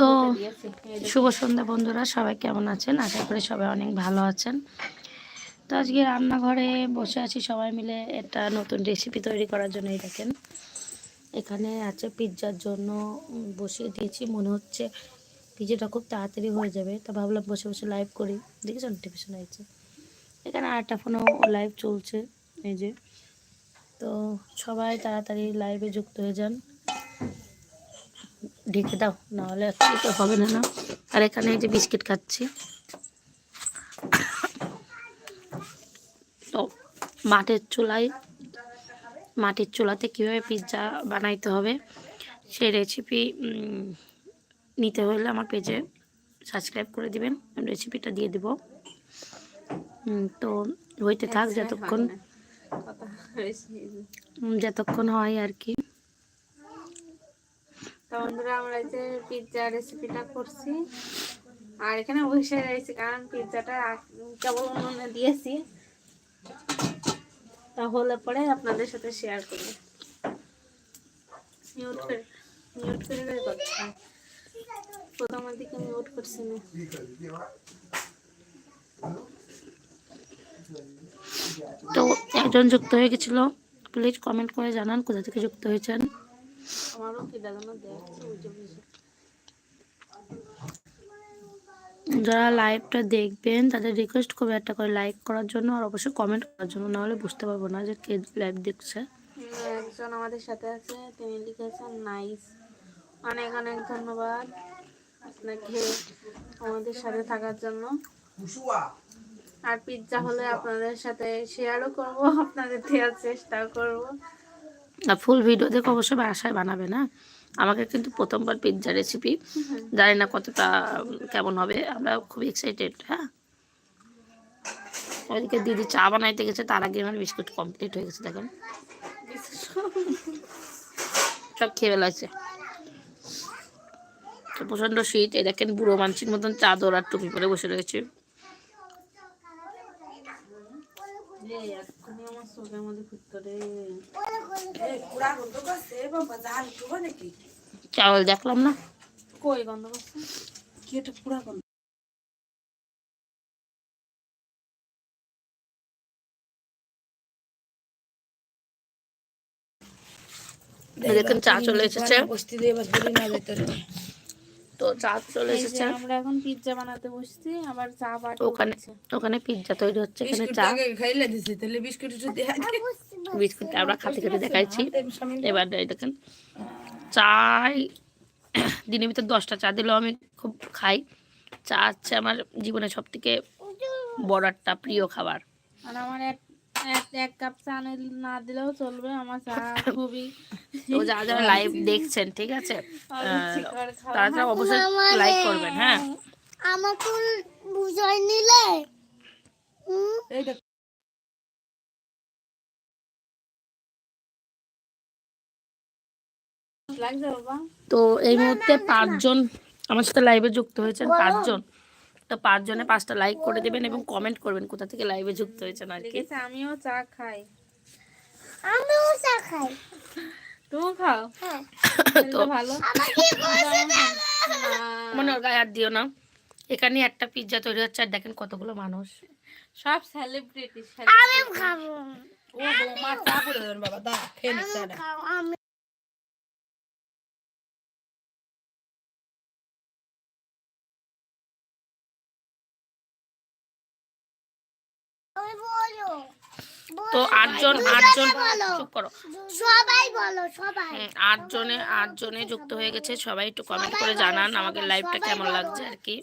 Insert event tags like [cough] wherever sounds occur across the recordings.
তো। শুভ সন্ধ্যা বন্ধুরা সবাই কেমন আছেন? আশা করি সবাই অনেক ভালো আছেন। তো আজকে রান্নাঘরে বসে আছি সবাই মিলে একটা নতুন রেসিপি তৈরি করার জন্য এই দেখেন। এখানে আছে পিৎজার জন্য বসিয়ে দিয়েছি মনে হচ্ছে পিৎজাটা খুব তাড়াতাড়ি হয়ে যাবে। তা ভাবলাম বসে বসে লাইভ করি। দেখেছেন? টিভিশন আছে এখানে আরেকটা ফোনও লাইভ চলছে এই যে। তো সবাই তাড়াতাড়ি লাইভে যুক্ত হয়ে যান। ঢেকে দাও নাহলে একটু তো হবে না না। আর এখানে এই যে বিস্কিট খাচ্ছি। তো মাটির চুলায় মাটির চুলাতে কীভাবে পিৎজা বানাইতে হবে সেই রেসিপি নিতে হলে আমার পেজে সাবস্ক্রাইব করে দিবেন। আমি রেসিপিটা দিয়ে দিব। তো হইতে থাক যতক্ষণ যতক্ষণ হয় আর কি। তো বন্ধুরা, আমরা এই যে পিৎজা রেসিপিটা করছি। আর এখানে বসে রয়েছি, কারণ পিৎজাটা কেবল উনুনে দিয়েছি। তাহলে পরে আপনাদের সাথে শেয়ার করব। মিউট করে মিউট করে করে করছি প্রথমের দিকে করছি না তো একজন যুক্ত হয়ে গেছিল। প্লিজ কমেন্ট করে জানান কোথা থেকে যুক্ত হয়েছেন। যারা লাইভটা দেখবেন তাদের রিকোয়েস্ট করবে একটা করে লাইক করার জন্য আর অবশ্যই কমেন্ট করার জন্য নাহলে বুঝতে পারব না যে কে লাইভ দেখছে। একজন আমাদের সাথে আছে তিনি লিখেছেন নাইস অনেক অনেক ধন্যবাদ আপনাকে আমাদের সাথে থাকার জন্য। আর পিৎজা হলে আপনাদের সাথে শেয়ারও করব আপনাদের দেওয়ার চেষ্টাও করব। আর ফুল ভিডিও দেখে অবশ্যই বাসায় বানাবে না। আমাকে কিন্তু প্রথমবার পিৎজা রেসিপি জানি না কতটা কেমন হবে আমরা খুব এক্সাইটেড হ্যাঁ? ওইদিকে দিদি চা বানাইতে গেছে তার আগে আমার বিস্কুট কমপ্লিট হয়ে গেছে দেখেন। সব খেয়ে ফেলাছে। তো প্রচণ্ড শীত এই দেখেন বুড়ো মানসির মতন চাদর আর টুপি পরে বসে রয়েছে। আমার চোখের মধ্যে ঘুরতো রে চাউল দেখলাম না। কই গন্ধ করছে? কি এটা পুরা গন্ধ? দেখেন চা চলে এসেছে তো চা চলে এসেছে। আমরা এখন পিৎজা বানাতে বসছি আবার চা পাটি ওখানে ওখানে পিৎজা তৈরি হচ্ছে এখানে চা। বিস্কুট আমরা খাতে খেতে দেখাইছি। এবার দেখেন চাই দিনের ভিতর দশটা চা দিলেও আমি খুব খাই। চা হচ্ছে আমার জীবনের সব থেকে বড় একটা প্রিয় খাবার। আর আমার এক কাপ চা না- দিলেও চলবে আমার চা খুবই তো যারা যারা লাইভ দেখছেন ঠিক আছে? তারা তারা অবশ্যই লাইক করবেন হ্যাঁ? আমাকে বুঝাই নিলে? তো এই মুহূর্তে পাঁচজন আমার সাথে লাইভে যুক্ত হয়েছেন পাঁচজন। তো পাঁচজনে পাঁচটা লাইক করে দেবেন এবং কমেন্ট করবেন কোথা থেকে লাইভে যুক্ত হয়েছেন আর কি। আমিও চা খাই। আমিও চা খাই। তুমি খাও? হ্যাঁ। তো ভালো। মনে ওর গায়ে হাত দিও না। এখানে একটা পিৎজা তৈরি হচ্ছে আর দেখেন কতগুলো মানুষ। সব সেলিব্রিটি আমি খাব। ও বৌমা চা করে দেন বাবা দা খেয়ে নি আমি খাব আমি আমি বলো তো আটজন আটজন চুপ করো। সবাই বলো সবাই। আটজনে আটজনে যুক্ত হয়ে গেছে সবাই একটু কমেন্ট করে জানান আমাকে লাইভটা কেমন লাগছে আর কি।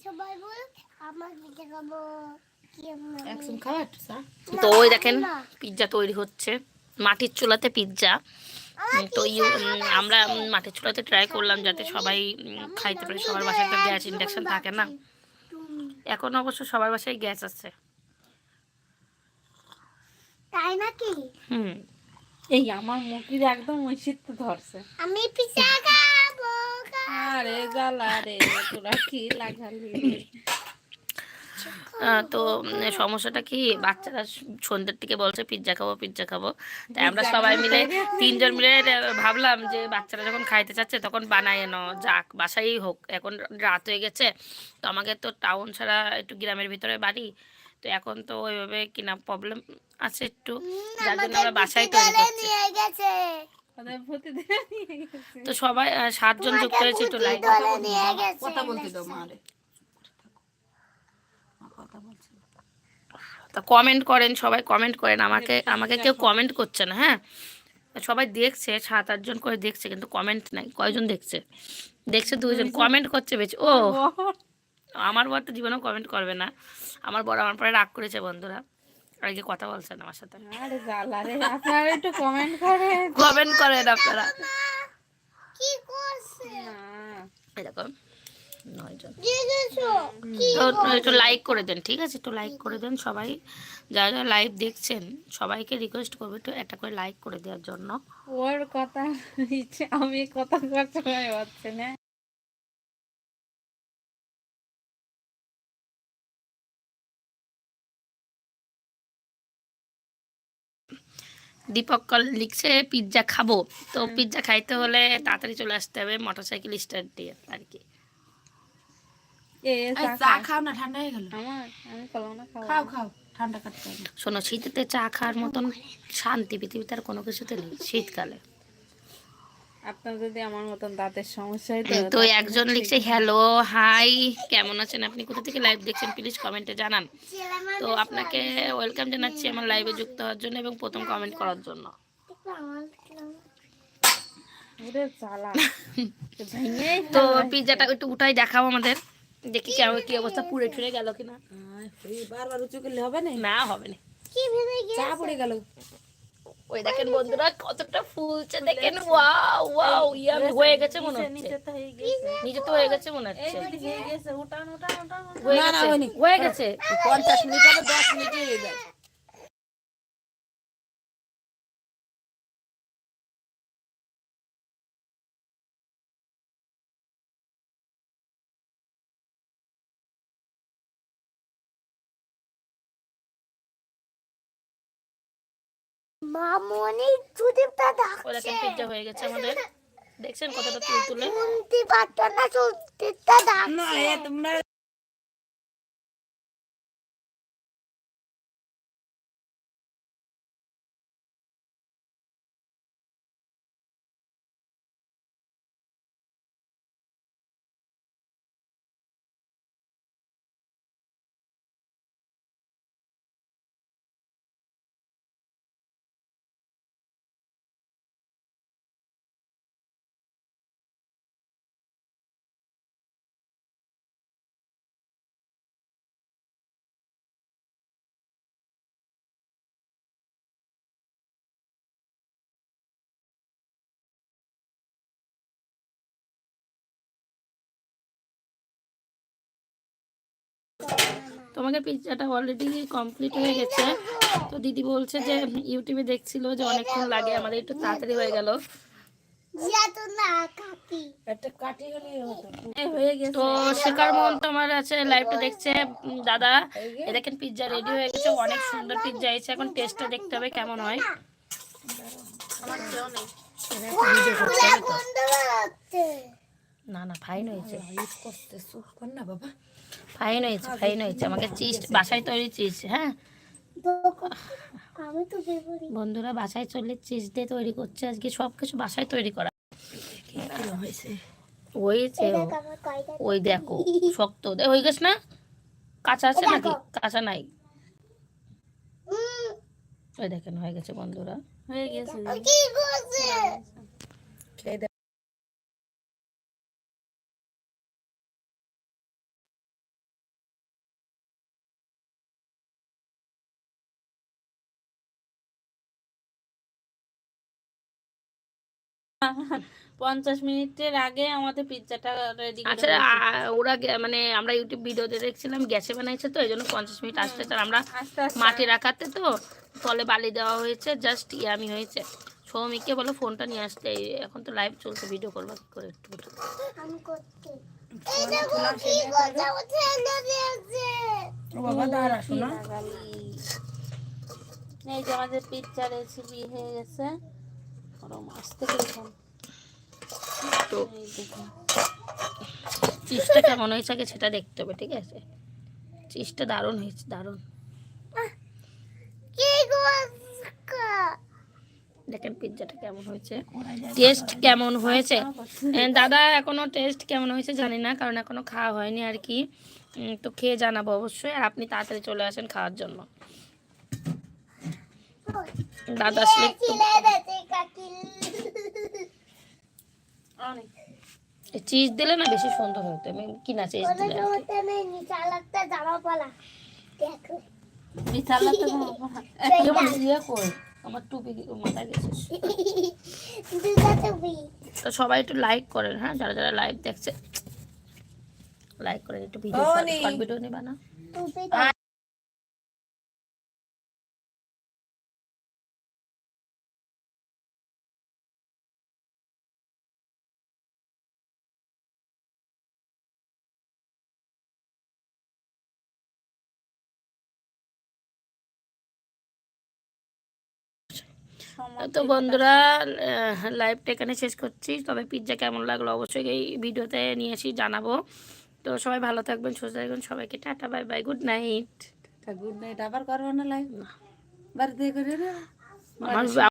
তো ওই দেখেন পিৎজা তৈরি হচ্ছে মাটির চুলাতে পিৎজা তো ইউ- আমরা মাটির চুলাতে ট্রাই করলাম যাতে সবাই খাইতে পারে সবার বাসায় একটা গ্যাস ইন্ডাকশন থাকে না। এখন অবশ্য সবার বাসায় গ্যাস আছে তাই নাকি হুম। এই আমার মুখির একদম ওই শীত ধরছে। আমি পিজা খাব আরে জ্বালা রে তোরা কি লাগালি তো সমস্যাটা কি বাচ্চারা সন্ধ্যের থেকে বলছে পিৎজা খাব পিৎজা খাব। তাই আমরা সবাই মিলে তিনজন মিলে ভাবলাম যে বাচ্চারা যখন খাইতে চাচ্ছে তখন বানায় এনো যাক বাসাই হোক। এখন রাত হয়ে গেছে তো আমাকে তো টাউন ছাড়া একটু গ্রামের ভিতরে বাড়ি তো এখন তো ওইভাবে কিনা প্রবলেম আছে একটু যার জন্য আমরা বাসায় তৈরি করছি। তো সবাই সাতজন যুক্ত হয়েছে একটু লাইক কথা বলতে দাও মারে কথা বলছে। তা কমেন্ট করেন সবাই কমেন্ট করেন। আমাকে আমাকে কেউ কমেন্ট করছে না হ্যাঁ? সবাই দেখছে সাত আটজন করে দেখছে কিন্তু কমেন্ট নাই। কয়জন দেখছে? দেখছে দুইজন কমেন্ট করছে বেশ। ও আমার বর তো জীবনেও কমেন্ট করবে না। আমার বড় আমার পরে রাগ করেছে বন্ধুরা। আগে কথা বলছে না আমার সাথে। আরে জ্বালা রে আপনারা একটু কমেন্ট করে কমেন্ট করেন আপনারা। কি করছে? না। এরকম একটু লাইক করে দেন ঠিক আছে? একটু লাইক করে দেন সবাই। যারা যারা লাইভ দেখছেন সবাইকে রিকোয়েস্ট করবে একটু একটা করে লাইক করে দেওয়ার জন্য। ওর কথা আমি কথা করতে পারছি না। দীপক কল লিখছে পিৎজা খাব। তো পিৎজা খাইতে হলে তাড়াতাড়ি চলে আসতে হবে মোটর সাইকেল স্টার্ট দিয়ে আর কি। হয়ে। শোনো শীতে চা খাওয়ার মতন শান্তি পৃথিবীতে আর কোনো কিছুতে নেই শীতকালে। আপনার যদি আমার মতন দাঁতের সমস্যা হয় তো একজন লিখছে হ্যালো হাই কেমন আছেন আপনি? কোথা থেকে লাইভ দেখছেন? প্লিজ কমেন্টে জানান। তো আপনাকে ওয়েলকাম জানাচ্ছি আমার লাইভে যুক্ত হওয়ার জন্য এবং প্রথম কমেন্ট করার জন্য। [laughs] তো পিৎজাটা একটু উঠাই দেখাও আমাদের দেখি কেমন কি অবস্থা পুড়ে ঠুরে গেল কিনা। বারবার উঁচু করলে হবে না? না হবে না। কি ভেবে চা পড়ে গেল। ওই দেখেন বন্ধুরা কতটা ফুলছে দেখেন ওয়াও ওয়াও ইয়াম হয়ে গেছে মনে হচ্ছে। নিচে তো হয়ে গেছে। নিচে তো হয়ে গেছে মনে হচ্ছে। হয়ে গেছে উঠান উঠান উঠান উঠান। হয়ে না, না, গেছে হয়নি। হয়ে গেছে। পঞ্চাশ মিনিট হবে দশ মিনিটে হয়ে যায় মামনি চুদিপটা ওই দেখেন পিজ্জা হয়ে গেছে আমাদের। দেখছেন কতটা তুলতুলে শুনতে পারতো না চুদিপটা না ডাকছে। এ তোমরা তোমাদের পিৎজাটা অলরেডি কমপ্লিট হয়ে গেছে। তো দিদি বলছে যে ইউটিউবে দেখছিল যে অনেকক্ষণ লাগে আমাদের একটু তাড়াতাড়ি হয়ে গেল। তো না কাকি একটা কাটি হলে হতো। এই হয়ে গেছে। তো শিকার মোহন তোমার আছে লাইভটা দেখছে দাদা। এ দেখেন পিৎজা রেডি হয়ে গেছে অনেক সুন্দর পিৎজা হয়েছে এখন টেস্টটা দেখতে হবে কেমন হয়। আমার কেউ নেই বন্ধ করতে না না ফাইন হয়েছে। ইউজ করতে সুখ কর না বাবা। ফাইন হয়েছে ফাইন হয়েছে। আমাকে চিজ বাসায় তৈরি চিজ হ্যাঁ? আমি তো ভেবরি বন্ধুরা বাসায় চললে চিজ দিয়ে তৈরি করছে। আজকে সব কিছু বাসায় তৈরি করা। হয়েছে হয়েছে ওই দেখো শক্ত। হয়ে গেছে না? কাঁচা আছে নাকি? কাঁচা নাই। ওই দেখেন হয়ে গেছে বন্ধুরা। হয়ে গেছে। পঞ্চাশ মিনিটের আগে আমাদের পিৎজাটা রেডি আচ্ছা ওরা মানে আমরা ইউটিউব ভিডিওতে দেখছিলাম গ্যাসে বানাইছে তো এই জন্য পঞ্চাশ মিনিট আসতে আর আমরা মাটি রাখাতে তো তলে বালি দেওয়া হয়েছে জাস্ট ইয়ামি হয়েছে। সৌমিককে বলো ফোনটা নিয়ে আসতে এখন তো লাইভ চলছে ভিডিও করব কি করে একটু এই যে আমাদের পিৎজা রেসিপি হয়ে গেছে। গরম আসতে দেখুন তো চিজটা কেমন হয়েছে আগে সেটা দেখতে হবে ঠিক আছে? চিজটা দারুণ হয়েছে দারুণ। কি দেখেন পিৎজাটা কেমন হয়েছে। টেস্ট কেমন হয়েছে? দাদা এখনও টেস্ট কেমন হয়েছে জানি না কারণ এখনও খাওয়া হয়নি আর কি। তো খেয়ে জানাব অবশ্যই আর আপনি তাড়াতাড়ি চলে আসেন খাওয়ার জন্য। দাদা চিজ দিলে না বেশি সুন্দর হতো আমি কিনা চিজ দিলে ইয়ে কই? আমার টুপি মাথায় গেছে তো সবাই একটু লাইক করেন হ্যাঁ? যারা যারা লাইভ দেখছে লাইক করেন একটু ভিডিও। ভিডিও নিবা না। তো বন্ধুরা লাইভটা এখানে শেষ করছি। তবে পিৎজা কেমন লাগল অবশ্যই এই ভিডিওতে নিয়ে এসে জানাব। তো সবাই ভালো থাকবেন সুস্থ থাকবেন। সবাইকে tata bye bye good night good night আবার করব না লাইভ বাড়িতে করে না